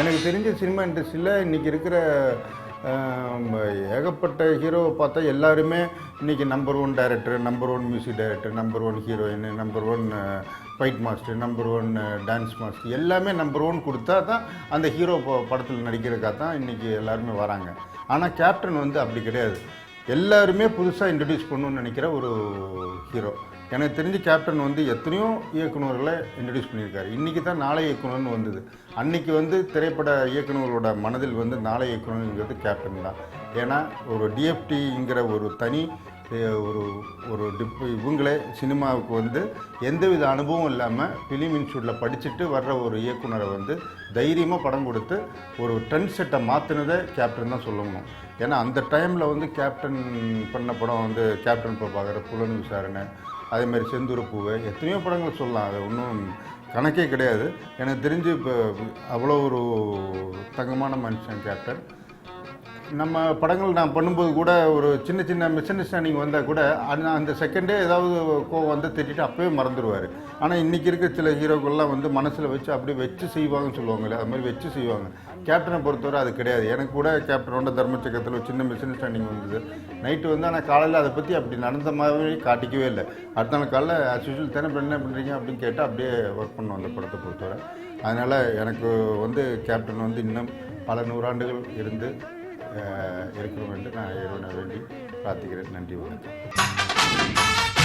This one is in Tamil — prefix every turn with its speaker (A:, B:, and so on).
A: எனக்கு தெரிஞ்ச சினிமா இண்டஸ்ட்ரியில் இன்றைக்கி இருக்கிற ஏகப்பட்ட ஹீரோவை பார்த்தா எல்லாருமே இன்றைக்கி number one director number one music director number one heroine number one fight master number one dance master எல்லாமே நம்பர் ஒன் கொடுத்தா தான் அந்த ஹீரோ படத்தில் நடிக்கிறதுக்காக தான் இன்றைக்கி எல்லாருமே வராங்க. ஆனால் கேப்டன் வந்து அப்படி கிடையாது. எல்லாருமே புதுசாக இன்ட்ரடியூஸ் பண்ணணும்னு நினைக்கிற ஒரு ஹீரோ எனக்கு தெரிஞ்சு கேப்டன் வந்து எத்தனையோ இயக்குனர்களை இன்ட்ரடியூஸ் பண்ணியிருக்காரு. இன்றைக்கி தான் நாளை இயக்குனர்னு வந்தது. அன்னைக்கு வந்து திரைப்பட இயக்குனர்களோட மனதில் வந்து நாளை இயக்குனருங்கிறது கேப்டன் தான். ஏன்னா ஒரு டிஎஃப்டிங்கிற ஒரு தனி ஒரு ஒரு டிப் இவங்களே சினிமாவுக்கு வந்து எந்தவித அனுபவம் இல்லாமல் ஃபிலிம் இன்ஸ்டியூட்டில் படிச்சுட்டு வர்ற ஒரு இயக்குனரை வந்து தைரியமாக படம் கொடுத்து ஒரு ட்ரெண்ட் செட்டை மாற்றினதை கேப்டன் தான் சொல்லணும். ஏன்னா அந்த டைமில் வந்து கேப்டன் பண்ண படம் வந்து கேப்டன் பார்க்குற புலன் விசாரணை அதேமாதிரி மாதிரி பூவை எத்தனையோ படங்கள் சொல்லலாம். அது ஒன்றும் கணக்கே கிடையாது. எனக்கு தெரிஞ்சு இப்போ அவ்வளோ ஒரு தங்கமான மனுஷன் கேப்டன் நம்ம படங்கள் நான் பண்ணும்போது கூட ஒரு சின்ன சின்ன மிஸ் அண்டர்ஸ்டாண்டிங் வந்தால் கூட அந்த அந்த செகண்டே ஏதாவது கோவம் வந்து திட்டிட்டு அப்போயே மறந்துடுவார் ஆனால் இன்றைக்கி இருக்க சில ஹீரோக்கள்லாம் வந்து மனசில் வச்சு அப்படியே வச்சு செய்வாங்கன்னு சொல்லுவாங்கல்ல அது மாதிரி வச்சு செய்வாங்க. கேப்டனை பொறுத்தவரை அது கிடையாது. எனக்கு கூட கேப்டனோட தர்மச்சக்கரத்தில் ஒரு சின்ன மிஸ் அண்டர்ஸ்டாண்டிங் வந்தது. நைட்டு வந்து ஆனால் காலையில் அதை பற்றி அப்படி நடந்த மாதிரி காட்டிக்கவே இல்லை. அடுத்த நாள் காலைல ஆஸ் யூஷுவல் தானே என்ன பண்ணுறீங்க அப்படின்னு கேட்டால் அப்படியே ஒர்க் பண்ணோம் அந்த படத்தை பொறுத்தவரை. அதனால் எனக்கு வந்து கேப்டன் வந்து இன்னும் பல நூறாண்டுகள் இருந்து இருக்கணும் என்று நான் இறைவனை வேண்டி பிரார்த்திக்கிறேன். நன்றி வணக்கம்.